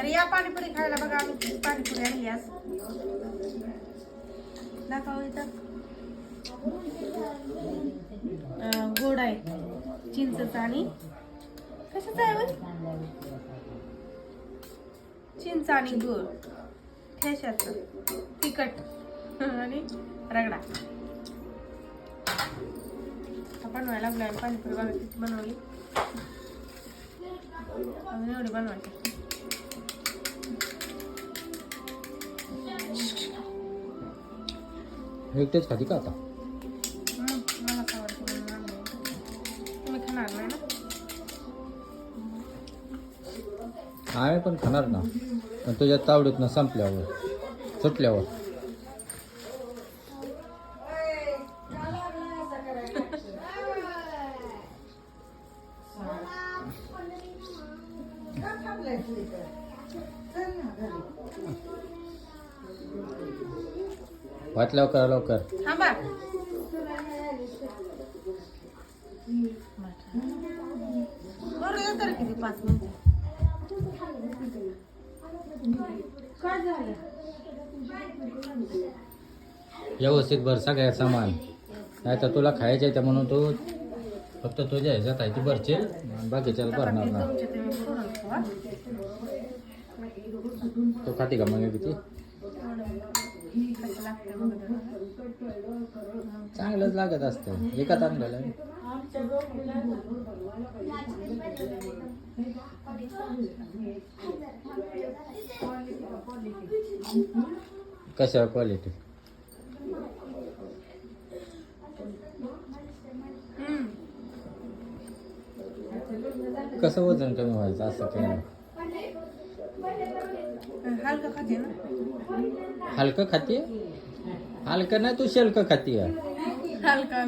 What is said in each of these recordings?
तर या पाणीपुरी खायला बघा आम्ही पाणीपुरी आणली आज. दाखव हो इथं. गोड आहे. चिंचच आणि कशाचं आहे चिंच आणि गुळ. ठेशाचं. तिखट. आणि रगडा. बनवायला लागलो आहे. पाणीपुरी बघा किती बनवली. अजून एवढी बनवायची. एकटेच खाती का आता मला आवडतं म्हणून आणलंय. तुम्ही खाणार नाही ना? आम्ही पण खाणार ना. पण तुझ्या तावडीत ना संपल्यावर सुटल्यावर. वाट लवकर लवकर. थांबा. बरं येतं रे किती पाच मिनिटं. काय झालं व्यवस्थित भर सगळ्या सामान. नाही तर तुला खायचं आहे म्हणून तू फक्त तुझ्या ह्याच्यात आहे ती भरशील बाकीच्याला भरणार ना. तू खाते का मग किती? कसं बघा चांगलंच लागत असतं एकाच आणलेलं आहे. कशा क्वालिटी कसं वजन कमी व्हायचं असं काय नाही. हलका खाते ना? हलकं खाते? हलकं नाही तू शेलकं खाते. हलका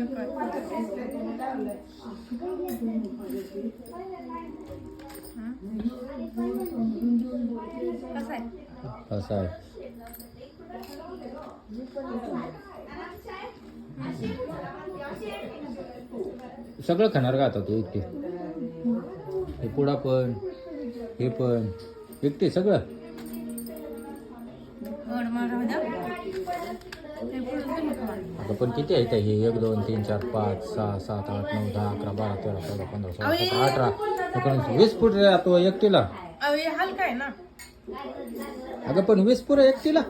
असं आहे? सगळं खाणार का आता तू एकटी? हे पुडा पण हे पण. एकटी सगळं? आता पण किती आहेत हे एक दोन तीन चार पाच सहा सात आठ नऊ दहा अकरा बारा तेरा चौदा पंधरा सोळा सतरा अठरा वीस फूट रे तो एकटीला. अहो हलका आहे ना? अगं पण वीस पुरं एकटीला.